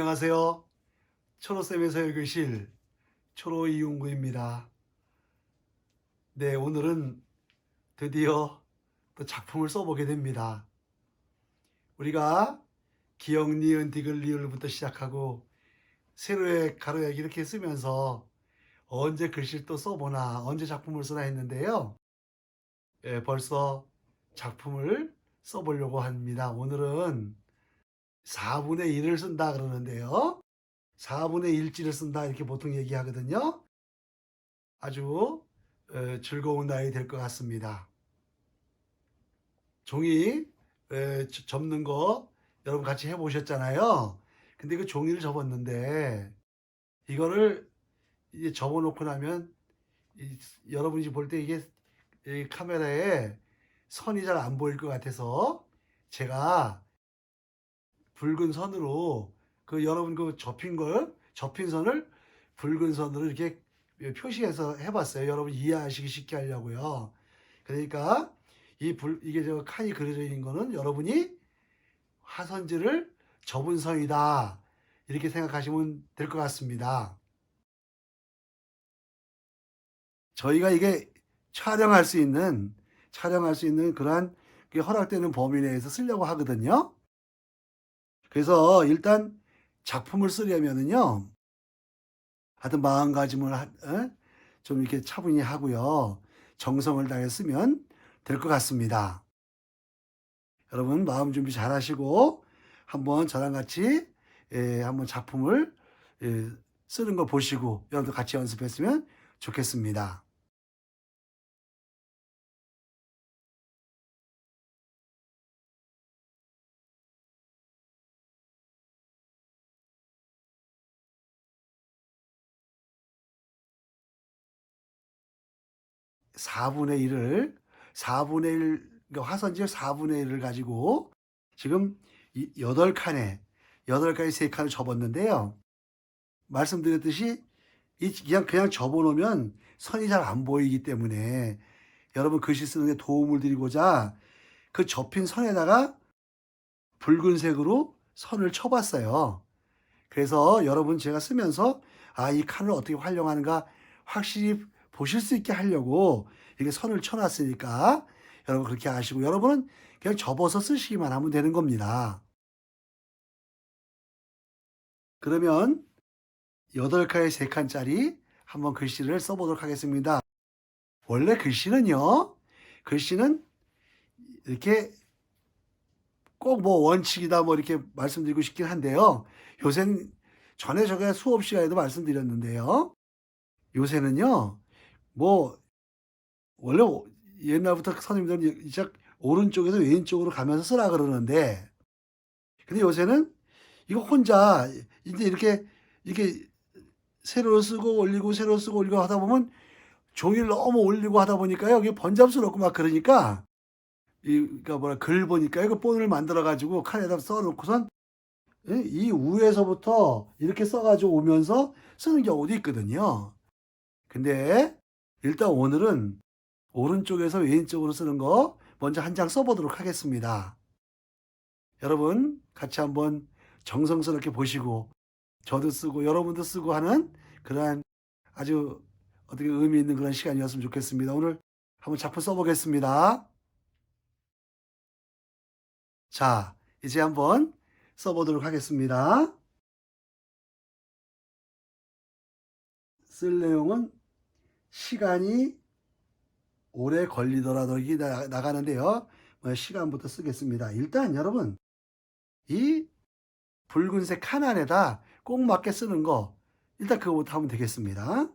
안녕하세요. 초로쌤에서 읽으실 초로 이용구입니다. 네, 오늘은 드디어 또 작품을 써보게 됩니다. 우리가 기역, 니은, 디귿, 리을부터 시작하고 세로의 가로액 이렇게 쓰면서 언제 글씨를 또 써보나, 언제 작품을 쓰나 했는데요. 예, 벌써 작품을 써보려고 합니다. 오늘은 4분의 1을 쓴다 그러는데요. 4분의 1지를 쓴다 이렇게 보통 얘기하거든요. 아주 에, 즐거운 날이 될 것 같습니다. 종이 접는 거 여러분 같이 해보셨잖아요. 근데 그 종이를 접었는데 이거를 이제 접어놓고 나면 이- 여러분이 볼 때 이게 이 카메라에 선이 잘 안 보일 것 같아서 제가 붉은 선으로 그 여러분 그 접힌 걸 접힌 선을 붉은 선으로 이렇게 표시해서 해봤어요. 여러분 이해하시기 쉽게 하려고요. 그러니까 이 불, 이게 저 칸이 그려져 있는 거는 여러분이 화선지를 접은 선이다. 이렇게 생각하시면 될 것 같습니다. 저희가 이게 촬영할 수 있는 촬영할 수 있는 그러한 그 허락되는 범위 내에서 쓰려고 하거든요. 그래서 일단 작품을 쓰려면은요. 하여튼 마음가짐을 하- 어? 좀 이렇게 차분히 하고요. 정성을 다해 쓰면 될 것 같습니다. 여러분 마음 준비 잘 하시고 한번 저랑 같이 예, 한번 작품을 예, 쓰는 거 보시고 여러분도 같이 연습했으면 좋겠습니다. 사분의 1을 4분의 1, 그러니까 화선지의 4분의 1을 가지고 지금 8칸에, 8칸에 3칸을 접었는데요. 말씀드렸듯이 이 그냥, 그냥 접어 놓으면 선이 잘 안 보이기 때문에 여러분 글씨 쓰는 데 도움을 드리고자 그 접힌 선에다가 붉은색으로 선을 쳐봤어요. 그래서 여러분 제가 쓰면서 아, 이 칸을 어떻게 활용하는가 확실히 보실 수 있게 하려고 이렇게 선을 쳐놨으니까 여러분 그렇게 하시고 여러분은 그냥 접어서 쓰시기만 하면 되는 겁니다. 그러면 8칸에 3칸짜리 한번 글씨를 써보도록 하겠습니다. 원래 글씨는요, 글씨는 이렇게 꼭 뭐 원칙이다 뭐 이렇게 말씀드리고 싶긴 한데요. 요새는 전에 제가 수업 시간에도 말씀드렸는데요. 요새는요, 뭐, 원래 오- 옛날부터 선생님들은 이제 오른쪽에서 왼쪽으로 가면서 쓰라 그러는데, 근데 요새는 이거 혼자 이제 이렇게, 이렇게 세로 쓰고 올리고 세로 쓰고 올리고 하다 보면 종이를 너무 올리고 하다 보니까요, 이게 번잡스럽고 막 그러니까, 이, 그니까 뭐라, 글 보니까 이거 본을 만들어 가지고 칸에다 써놓고선 예? 이 위에서부터 이렇게 써가지고 오면서 쓰는 경우도 있거든요. 근데 일단 오늘은 오른쪽에서 왼쪽으로 쓰는 거 먼저 한 장 써보도록 하겠습니다. 여러분 같이 한번 정성스럽게 보시고 저도 쓰고 여러분도 쓰고 하는 그러한 아주 어떻게 의미 있는 그런 시간이었으면 좋겠습니다. 오늘 한번 작품 써보겠습니다. 자, 이제 한번 써보도록 하겠습니다. 쓸 내용은 시간이 오래 걸리더라도 이게 나- 나가는데요. 뭐 시간부터 쓰겠습니다. 일단 여러분 이 붉은색 칸 안에다 꼭 맞게 쓰는 거 일단 그거부터 하면 되겠습니다.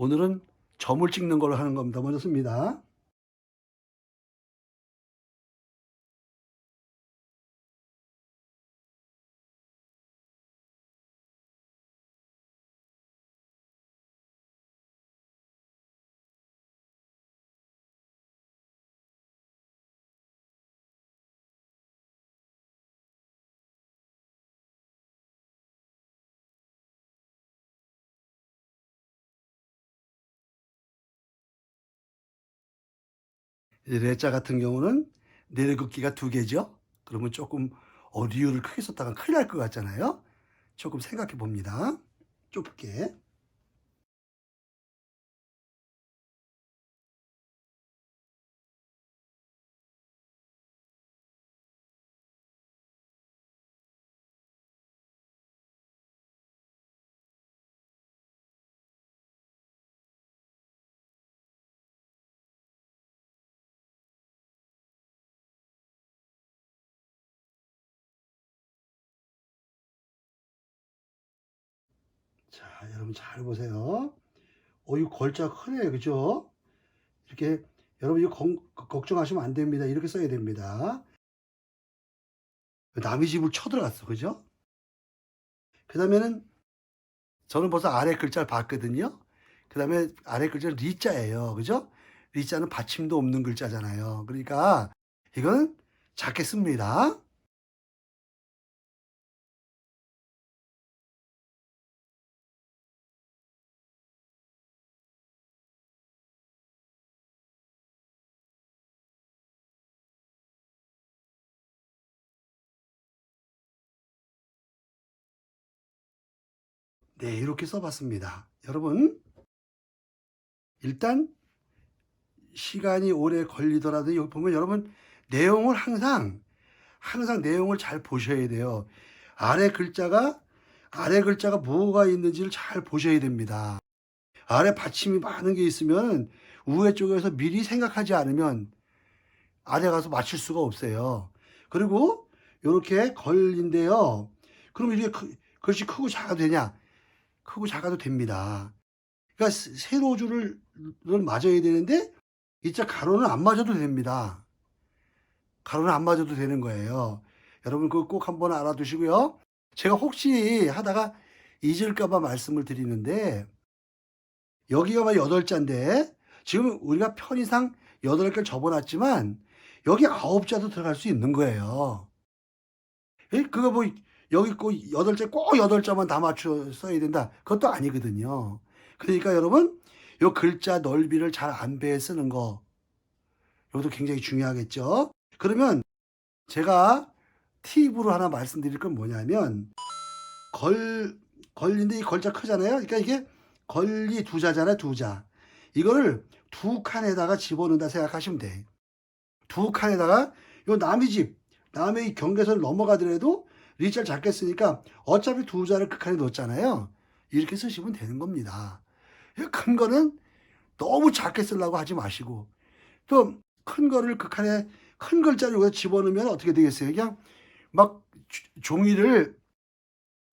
오늘은 점을 찍는 걸로 하는 겁니다. 먼저 씁니다. 레자 같은 경우는 내려긋기가 두 개죠. 그러면 조금 어, 리을을 크게 썼다가 큰일 날 것 같잖아요. 조금 생각해 봅니다. 좁게. 자, 여러분 잘 보세요. 어, 이 걸자 크네, 그죠? 이렇게 여러분 이거 걱- 걱정하시면 안 됩니다. 이렇게 써야 됩니다. 남의 집을 쳐들어갔어, 그죠? 그 다음에는 저는 벌써 아래 글자를 봤거든요. 그 다음에 아래 글자는 리자예요, 그죠? 리자는 받침도 없는 글자잖아요. 그러니까 이거는 작게 씁니다. 네, 이렇게 써봤습니다. 여러분, 일단 시간이 오래 걸리더라도 여기 보면 여러분 내용을 항상 항상 내용을 잘 보셔야 돼요. 아래 글자가 아래 글자가 뭐가 있는지를 잘 보셔야 됩니다. 아래 받침이 많은 게 있으면 우회 쪽에서 미리 생각하지 않으면 아래 가서 맞출 수가 없어요. 그리고 이렇게 걸린데요. 그럼 이게 크- 글씨 크고 작아도 되냐? 크고 작아도 됩니다. 그러니까 세- 세로줄을 를 맞아야 되는데 이자 가로는 안 맞아도 됩니다. 가로는 안 맞아도 되는 거예요. 여러분 그거 꼭 한번 알아두시고요. 제가 혹시 하다가 잊을까봐 말씀을 드리는데 여기가 막 여덟 자인데 지금 우리가 편의상 여덟 개를 접어놨지만 여기 아홉 자도 들어갈 수 있는 거예요. 에? 그거 뭐 여기 꼭 여덟 자 꼭 여덟 자만 다 맞춰 써야 된다. 그것도 아니거든요. 그러니까 여러분 요 글자 넓이를 잘 안배해 쓰는 거 이것도 굉장히 중요하겠죠. 그러면 제가 팁으로 하나 말씀드릴 건 뭐냐면 걸 걸린데 이 걸자 크잖아요. 그러니까 이게 걸리 두 자잖아요, 두 자. 이거를 두 칸에다가 집어넣는다 생각하시면 돼. 두 칸에다가 요 남의 집, 남의 경계선을 넘어가더라도 리자를 작게 쓰니까 어차피 두 자를 그 칸에 넣었잖아요. 이렇게 쓰시면 되는 겁니다. 큰 거는 너무 작게 쓰려고 하지 마시고 또 큰 거를 그 칸에 큰 글자를 여기다 집어넣으면 어떻게 되겠어요? 그냥 막 조- 종이를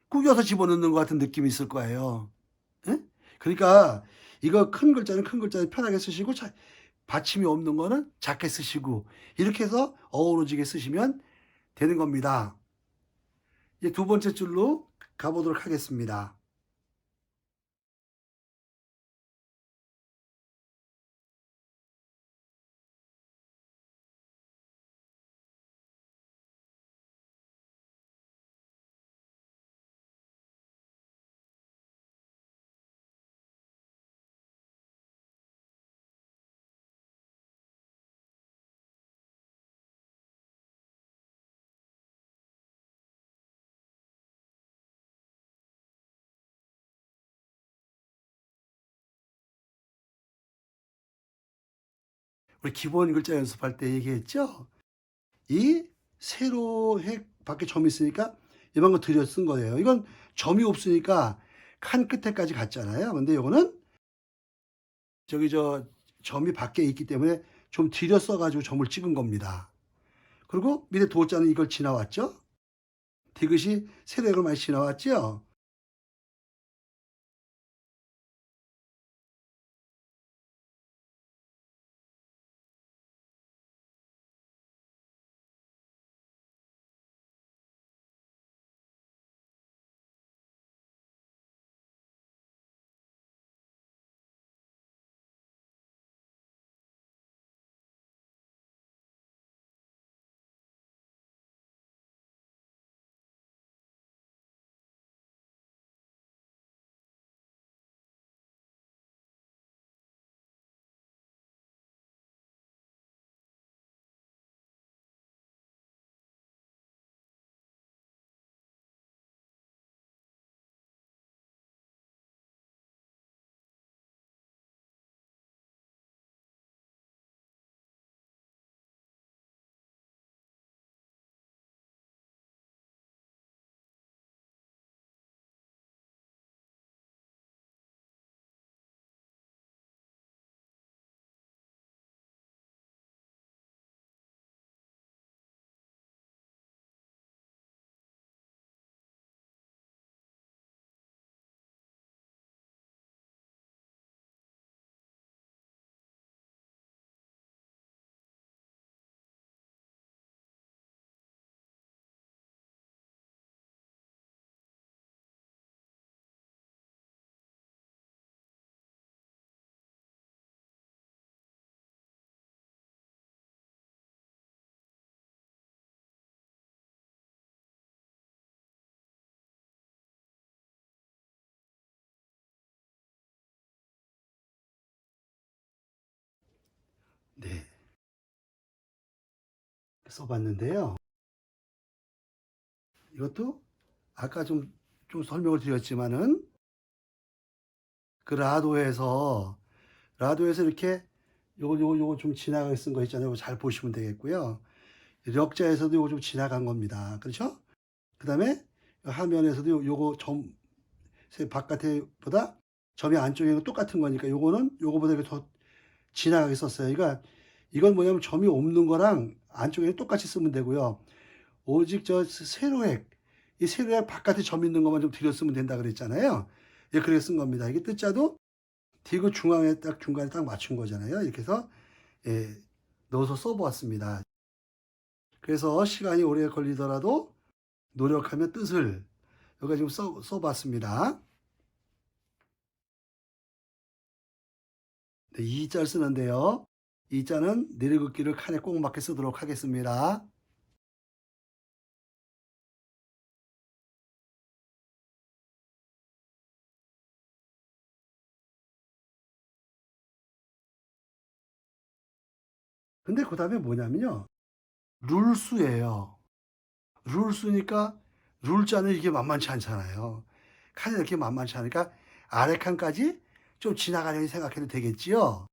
꾸겨서 집어넣는 것 같은 느낌이 있을 거예요. 예? 그러니까 이거 큰 글자는 큰 글자는 편하게 쓰시고 자- 받침이 없는 거는 작게 쓰시고 이렇게 해서 어우러지게 쓰시면 되는 겁니다. 두 번째 줄로 가보도록 하겠습니다. 우리 기본 글자 연습할 때 얘기했죠? 이 세로 획 밖에 점이 있으니까 이만큼 들여 쓴 거예요. 이건 점이 없으니까 칸 끝에까지 갔잖아요. 근데 이거는 저기 저 점이 밖에 있기 때문에 좀 들여 써가지고 점을 찍은 겁니다. 그리고 밑에 도자는 이걸 지나왔죠? 디귿이 세로획을 많이 지나왔죠? 써봤는데요. 이것도 아까 좀, 좀 설명을 드렸지만은 그 라도에서 라도에서 이렇게 요거 요거 요거 좀 지나가게 쓴 거 있잖아요. 잘 보시면 되겠고요. 력자에서도 요거 좀 지나간 겁니다. 그렇죠? 그 다음에 화면에서도 요- 요거 점 바깥에 보다 점이 안쪽에 똑같은 거니까 요거는 요거보다 더 지나가게 썼어요. 그러니까 이건 뭐냐면 점이 없는 거랑 안쪽에 똑같이 쓰면 되고요. 오직 저 세로획 이 세로획 바깥에 점 있는 것만 좀 들였으면 된다 그랬잖아요. 예, 그래서 쓴 겁니다. 이게 뜻자도 디귿 중앙에 딱 중간에 딱 맞춘 거잖아요. 이렇게 해서 예, 넣어서 써보았습니다. 그래서 시간이 오래 걸리더라도 노력하며 뜻을 여기가 지금 써, 써봤습니다. 네, 이자를 쓰는데요. 이 자는 내리긋기를 칸에 꼭 맞게 쓰도록 하겠습니다. 근데 그 다음에 뭐냐면요. 룰수예요. 룰수니까 룰자는 이게 만만치 않잖아요. 칸이 이렇게 만만치 않으니까 아래 칸까지 좀 지나가려고 생각해도 되겠지요.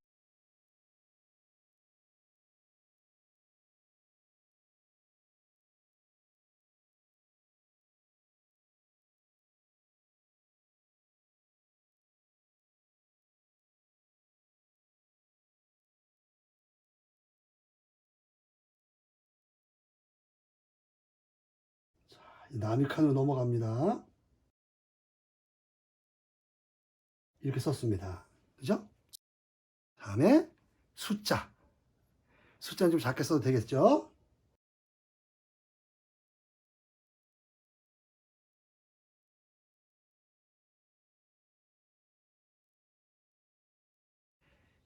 남이 칸으로 넘어갑니다. 이렇게 썼습니다. 그죠? 다음에 숫자. 숫자는 좀 작게 써도 되겠죠?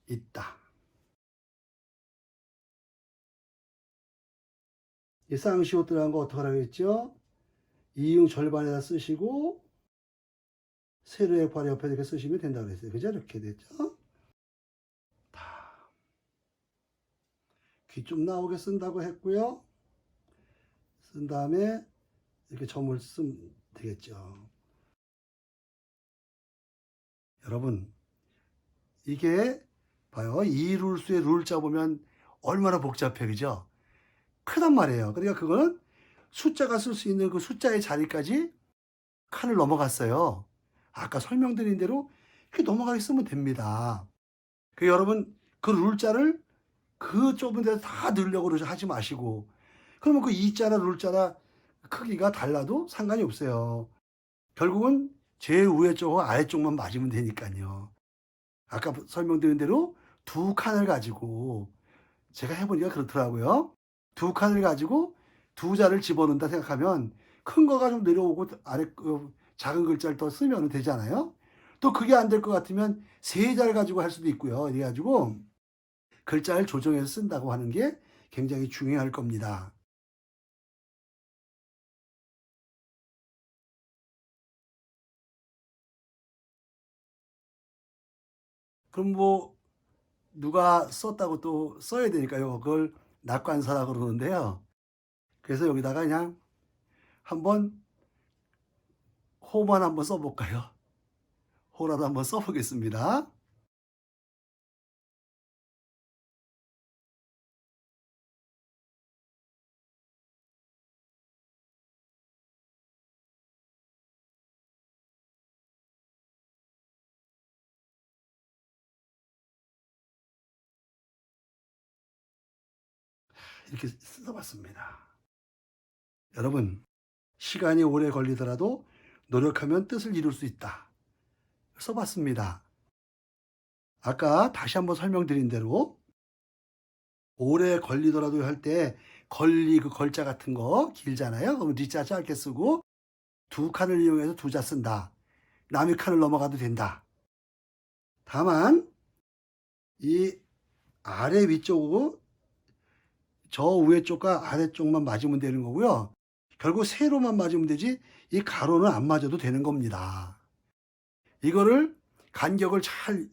있다. 이 쌍시옷 들어간 거 어떻게 하라고 했죠? 이응 절반에다 쓰시고 세로의 발 옆에 이렇게 쓰시면 된다고 그랬어요. 그죠? 이렇게 됐죠? 귀 좀 나오게 쓴다고 했고요. 쓴 다음에 이렇게 점을 쓰면 되겠죠. 여러분, 이게 봐요. 이 룰수의 룰자 보면 얼마나 복잡해, 그죠? 크단 말이에요. 그러니까 그거는 숫자가 쓸 수 있는 그 숫자의 자리까지 칸을 넘어갔어요. 아까 설명드린 대로 이렇게 넘어가게 쓰면 됩니다. 그 여러분 그 룰자를 그 좁은 데서 다 그러지 하지 마시고 그러면 그 이자나 룰자나 크기가 달라도 상관이 없어요. 결국은 제일 위에 쪽과 아래 쪽만 맞으면 되니까요. 아까 설명드린 대로 두 칸을 가지고 제가 해보니까 그렇더라고요. 두 칸을 가지고 두 자를 집어넣는다 생각하면 큰 거가 좀 내려오고 아래 그 작은 글자를 더 쓰면 되잖아요. 또 그게 안 될 것 같으면 세 자를 가지고 할 수도 있고요. 이래 가지고 글자를 조정해서 쓴다고 하는 게 굉장히 중요할 겁니다. 그럼 뭐 누가 썼다고 또 써야 되니까요. 그걸 낙관사라고 그러는데요. 그래서 여기다가 그냥 한번 호만 한번 써볼까요? 호라도 한번 써보겠습니다. 이렇게 써봤습니다. 여러분, 시간이 오래 걸리더라도 노력하면 뜻을 이룰 수 있다. 써봤습니다. 아까 다시 한번 설명드린 대로 오래 걸리더라도 할 때 걸리 그 걸자 같은 거 길잖아요. 그럼 리자 짧게 쓰고 두 칸을 이용해서 두 자 쓴다. 남의 칸을 넘어가도 된다. 다만 이 아래 위쪽으로 저 위에 쪽과 아래 쪽만 맞으면 되는 거고요. 결국 세로만 맞으면 되지 이 가로는 안 맞아도 되는 겁니다. 이거를 간격을 잘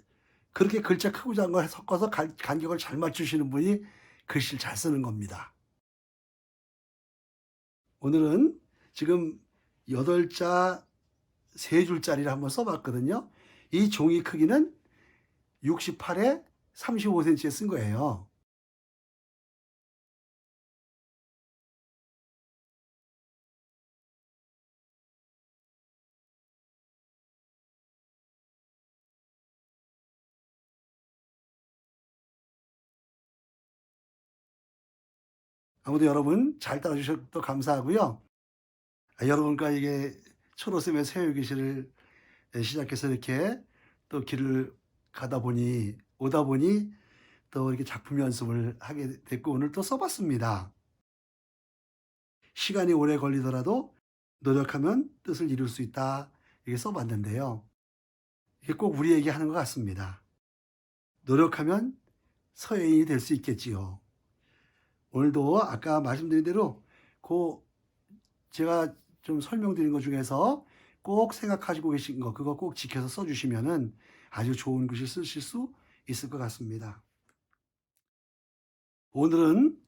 그렇게 글자 크고 작은 걸 섞어서 간- 간격을 잘 맞추시는 분이 글씨를 잘 쓰는 겁니다. 오늘은 지금 8자 3줄짜리를 한번 써봤거든요. 이 종이 크기는 68에 35cm에 쓴 거예요. 아무도 여러분 잘 따라주셔서 감사하고요. 아, 여러분과 이게 초로쌤의 새우교실을 시작해서 이렇게 또 길을 가다 보니 오다 보니 또 이렇게 작품 연습을 하게 됐고 오늘 또 써봤습니다. 시간이 오래 걸리더라도 노력하면 뜻을 이룰 수 있다 이렇게 써봤는데요. 이게 꼭 우리에게 하는 것 같습니다. 노력하면 서예인이 될 수 있겠지요. 오늘도 아까 말씀드린 대로 그 제가 좀 설명드린 것 중에서 꼭 생각하시고 계신 거 그거 꼭 지켜서 써주시면은 아주 좋은 글씨 쓰실 수 있을 것 같습니다. 오늘은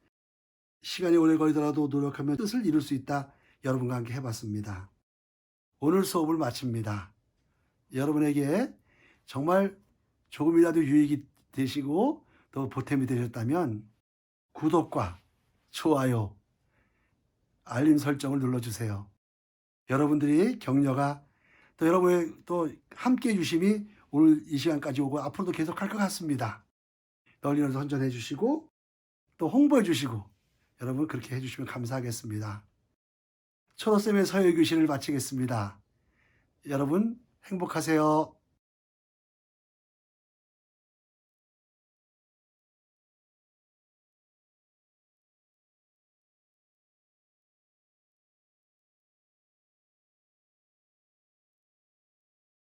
시간이 오래 걸리더라도 노력하면 뜻을 이룰 수 있다. 여러분과 함께 해봤습니다. 오늘 수업을 마칩니다. 여러분에게 정말 조금이라도 유익이 되시고 또 보탬이 되셨다면 구독과 좋아요, 알림 설정을 눌러주세요. 여러분들이 격려가 또 여러분의 또 함께 해주심이 오늘 이 시간까지 오고 앞으로도 계속 할 것 같습니다. 널리 널리 선전해 주시고 또 홍보해 주시고 여러분 그렇게 해 주시면 감사하겠습니다. 초로쌤의 서예교실을 마치겠습니다. 여러분 행복하세요.